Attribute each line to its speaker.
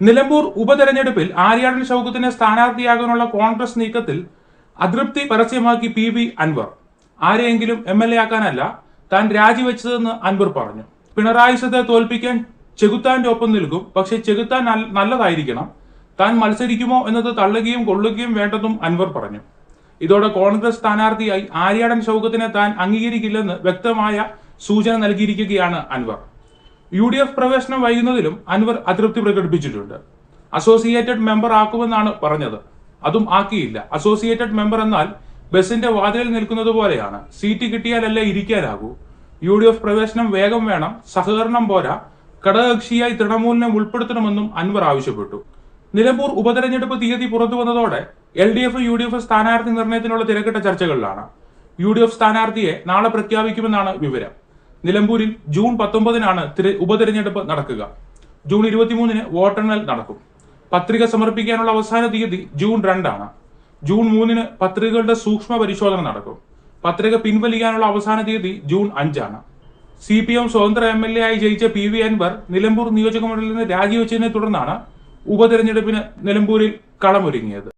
Speaker 1: നിലമ്പൂർ ഉപതെരഞ്ഞെടുപ്പിൽ ആര്യാടൻ ഷൗക്കത്തിനെ സ്ഥാനാർത്ഥിയാകാനുള്ള കോൺഗ്രസ് നീക്കത്തിൽ അതൃപ്തി പരസ്യമാക്കി പി വി അൻവർ. ആരെയെങ്കിലും എം എൽ എ ആക്കാനല്ല താൻ രാജിവെച്ചതെന്ന് അൻവർ പറഞ്ഞു. പിണറായി സത്തെ തോൽപ്പിക്കാൻ ചെകുത്താന്റെ ഒപ്പം നിൽക്കും. പക്ഷെ ചെകുത്താൻ നല്ലതായിരിക്കണം. താൻ മത്സരിക്കുമോ എന്നത് തള്ളുകയും കൊള്ളുകയും വേണ്ടെന്നും അൻവർ പറഞ്ഞു. ഇതോടെ കോൺഗ്രസ് സ്ഥാനാർത്ഥിയായി ആര്യാടൻ ഷൗക്കത്തിനെ താൻ അംഗീകരിക്കില്ലെന്ന് വ്യക്തമായ സൂചന നൽകിയിരിക്കുകയാണ് അൻവർ. യു ഡി എഫ് പ്രവേശനം വൈകുന്നതിലും അൻവർ അതൃപ്തി പ്രകടിപ്പിച്ചിട്ടുണ്ട്. അസോസിയേറ്റഡ് മെമ്പർ ആക്കുമെന്നാണ് പറഞ്ഞത്. അതും ആക്കിയില്ല. അസോസിയേറ്റഡ് മെമ്പർ എന്നാൽ ബസിന്റെ വാതിലിൽ നിൽക്കുന്നത് പോലെയാണ്. സീറ്റ് കിട്ടിയാലല്ലേ ഇരിക്കാനാകൂ. യു ഡി എഫ് പ്രവേശനം വേഗം വേണം. സഹകരണം പോരാ. ഘടകകക്ഷിയായി തൃണമൂലിനെ ഉൾപ്പെടുത്തണമെന്നും അൻവർ ആവശ്യപ്പെട്ടു. നിലമ്പൂർ ഉപതെരഞ്ഞെടുപ്പ് തീയതി പുറത്തു വന്നതോടെ L D F U D F സ്ഥാനാർത്ഥി നിർണയത്തിനുള്ള തിരക്കിട്ട ചർച്ചകളിലാണ്. യു ഡി എഫ് സ്ഥാനാർത്ഥിയെ നാളെ പ്രഖ്യാപിക്കുമെന്നാണ് വിവരം. നിലമ്പൂരിൽ ജൂൺ പത്തൊമ്പതിനാണ് തിര- ഉപതെരഞ്ഞെടുപ്പ് നടക്കുക. ജൂൺ ഇരുപത്തിമൂന്നിന് വോട്ടെണ്ണൽ നടക്കും. പത്രിക സമർപ്പിക്കാനുള്ള അവസാന തീയതി ജൂൺ രണ്ടാണ്. ജൂൺ മൂന്നിന് പത്രികകളുടെ സൂക്ഷ്മ പരിശോധന നടക്കും. പത്രിക പിൻവലിക്കാനുള്ള അവസാന തീയതി ജൂൺ അഞ്ചാണ്. സി പി എം സ്വതന്ത്ര എം എൽ എ ആയി ജയിച്ച പി വി അൻവർ നിലമ്പൂർ നിയോജക മണ്ഡലത്തിൽ നിന്ന് രാജിവെച്ചതിനെ തുടർന്നാണ് ഉപതെരഞ്ഞെടുപ്പിന് നിലമ്പൂരിൽ കളമൊരുങ്ങിയത്.